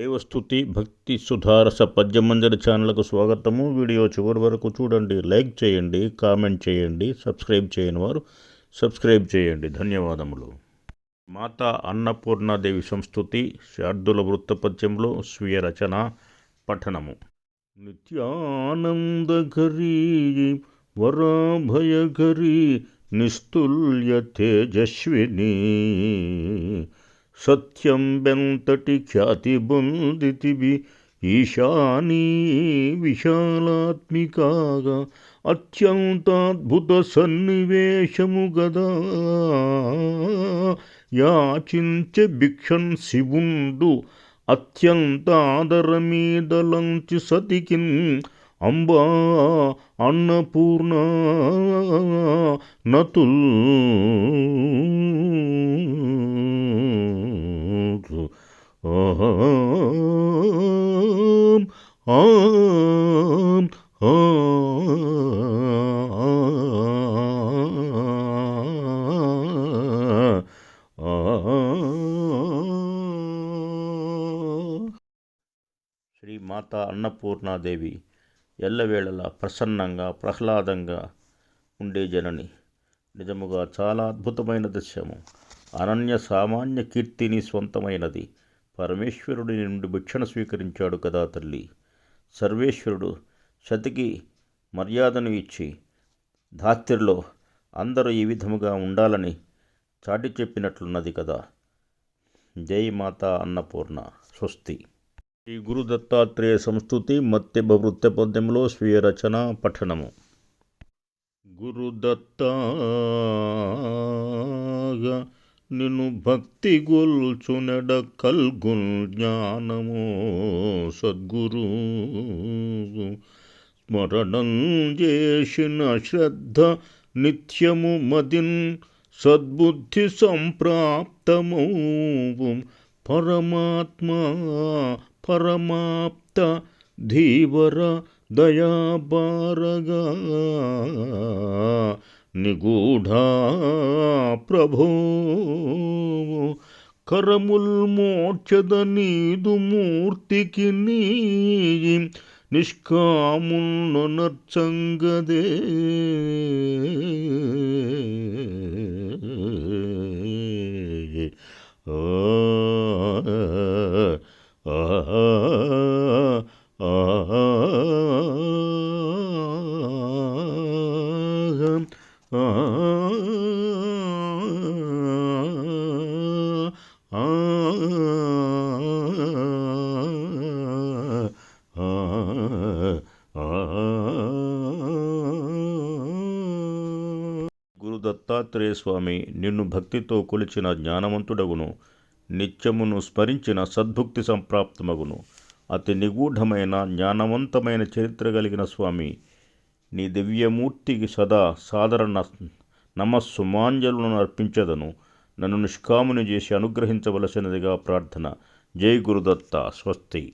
దేవస్థుతి భక్తి సుధారస పద్యమంజరి ఛానల్కు స్వాగతము. వీడియో చివరి వరకు చూడండి లైక్ చేయండి కామెంట్ చేయండి సబ్స్క్రైబ్ చేయని వారు సబ్స్క్రైబ్ చేయండి. ధన్యవాదములు. మాతా అన్నపూర్ణాదేవి సంస్థుతి శార్దుల వృత్తపద్యంలో స్వీయ రచన పఠనము. నిత్యానందకరీ వరాభయకరీ నిస్తుల్య తేజస్విని. సత్యం బెంతటి ఖ్యాతి బొందితివి. ఈశానీ విశాలాత్మికాగా అత్యంతాద్భుత సన్నివేశము గదా. యాచించే భిక్షన్ శివుండు అత్యంత ఆదరమీదలంచి సతికిన్ అంబా అన్నపూర్ణ నతుల్ ఆం ఆం శ్రీ మాతా అన్నపూర్ణాదేవి ఎల్లవేళలా ప్రసన్నంగా ప్రహ్లాదంగా ఉండే జనని. నిజముగా చాలా అద్భుతమైన దృశ్యము. అనన్య సామాన్య కీర్తిని స్వంతమైనది. పరమేశ్వరుడి నుండి భిక్షణ స్వీకరించాడు కదా తల్లి. సర్వేశ్వరుడు సతికి మర్యాదను ఇచ్చి ధాత్రిలో అందరూ ఈ విధముగా ఉండాలని చాటి చెప్పినట్లున్నది కదా. జై మాత అన్నపూర్ణ స్వస్తి. శ్రీ గురు దత్తాత్రేయ సంస్థుతి మత్య భవృత్య పద్యంలో స్వీయ రచన పఠనము. గురుదత్తా నిన్ను భక్తి గొల్చునడ కల్గుల్ జ్ఞానము సద్గురు. స్మరణం చేసిన శ్రద్ధ నిత్యము మదిన్ సద్బుద్ధి సంప్రాప్తము. పరమాత్మ పరమాప్త ధీవర దయాబారగా నిగూఢా ప్రభో కరముల్ మోక్షద నీదు మూర్తికి నీ నిష్కామున్న గురు దత్తాత్రేయ స్వామి నిన్ను భక్తితో కొలిచిన జ్ఞానవంతుడగును. నిత్యమును స్మరించిన సద్భుక్తి సంప్రాప్తమగును. అతి నిగూఢమైన జ్ఞానవంతమైన చరిత్ర కలిగిన స్వామి నీ దివ్యమూర్తికి సదా సాధారణ నమస్సుమాంజలను అర్పించదను. నన్ను నిష్కాముని చేసి అనుగ్రహించవలసినదిగా ప్రార్థన. జై గురుదత్త. స్వస్తి.